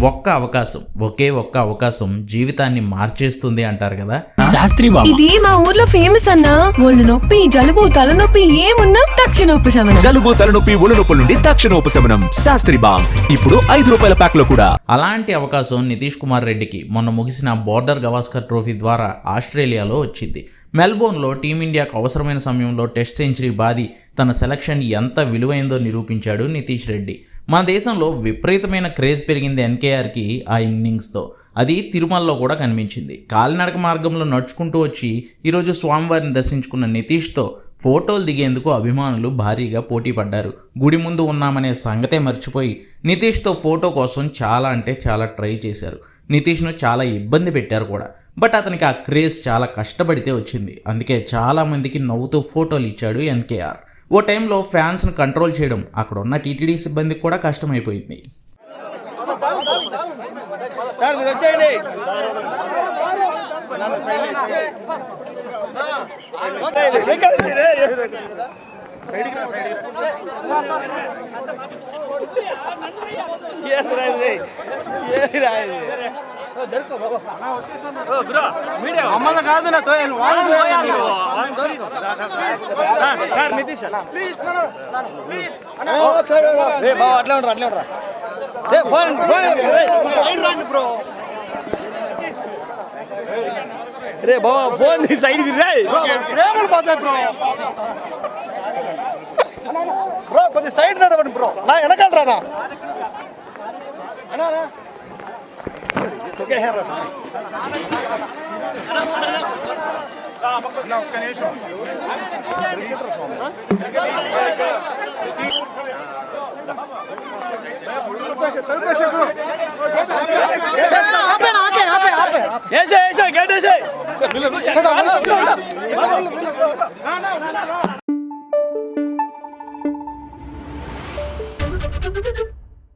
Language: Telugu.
ఒక్క అవకాశం ఒకే ఒక్క అవకాశం జీవితాన్ని మార్చేస్తుంది అంటారు కదా. శాస్త్రి బాబు. ఇది మా ఊర్లో ఫేమస్ అన్నా. ఒళ్ళు నొప్పి జలుబు తలనొప్పి ఏమున్నా తక్షణ ఉపశమనం. జలుబు తలనొప్పి ఒళ్ళు నొప్పుల నుండి తక్షణ ఉపశమనం. శాస్త్రి బామ్ ఇప్పుడు ఐదు రూపాయల ప్యాక్లో కూడా. అలాంటి అవకాశం నితీష్ కుమార్ రెడ్డికి మొన్న ముగిసిన బోర్డర్ గవాస్కర్ ట్రోఫీ ద్వారా ఆస్ట్రేలియాలో వచ్చింది. మెల్బోర్న్లో టీమిండియాకు అవసరమైన సమయంలో టెస్ట్ సెంచరీ బాది తన సెలక్షన్ ఎంత విలువైందో నిరూపించాడు నితీష్ రెడ్డి. మన దేశంలో విపరీతమైన క్రేజ్ పెరిగింది ఎన్కేఆర్కి ఆ ఇన్నింగ్స్తో. అది తిరుమలలో కూడా కనిపించింది. కాలినడక మార్గంలో నడుచుకుంటూ వచ్చి ఈరోజు స్వామివారిని దర్శించుకున్న నితీష్తో ఫోటోలు దిగేందుకు అభిమానులు భారీగా పోటీ పడ్డారు. గుడి ముందు ఉన్నామనే సంగతే మర్చిపోయి నితీష్తో ఫోటో కోసం చాలా అంటే చాలా ట్రై చేశారు. నితీష్ను చాలా ఇబ్బంది పెట్టారు కూడా. బట్ అతనికి ఆ క్రేజ్ చాలా కష్టపడితే వచ్చింది. అందుకే చాలామందికి నవ్వుతూ ఫోటోలు ఇచ్చాడు ఎన్కేఆర్. ఓ టైంలో ఫ్యాన్స్ను కంట్రోల్ చేయడం అక్కడ ఉన్న టీటీడీ సిబ్బందికి కూడా కష్టమైపోయింది. మమ్మల్ని కాదు నా తోయను మీరు. సార్ నితీష్ రే బావ అట్లా ఉండరా అట్లా ఉండరా రే ఫోన్ ఫోన్ రే, సైడ్ రండి బ్రో రే బావ ఫోన్ సైడ్ రే ప్రేమలు పోతాయి బ్రో బ్రో కొంచెం సైడ్ నడవండి బ్రో నా వెనకాల రానా అన్నా అన్నా. ఓకే హే రా ఒక్క నిమిషం గేట్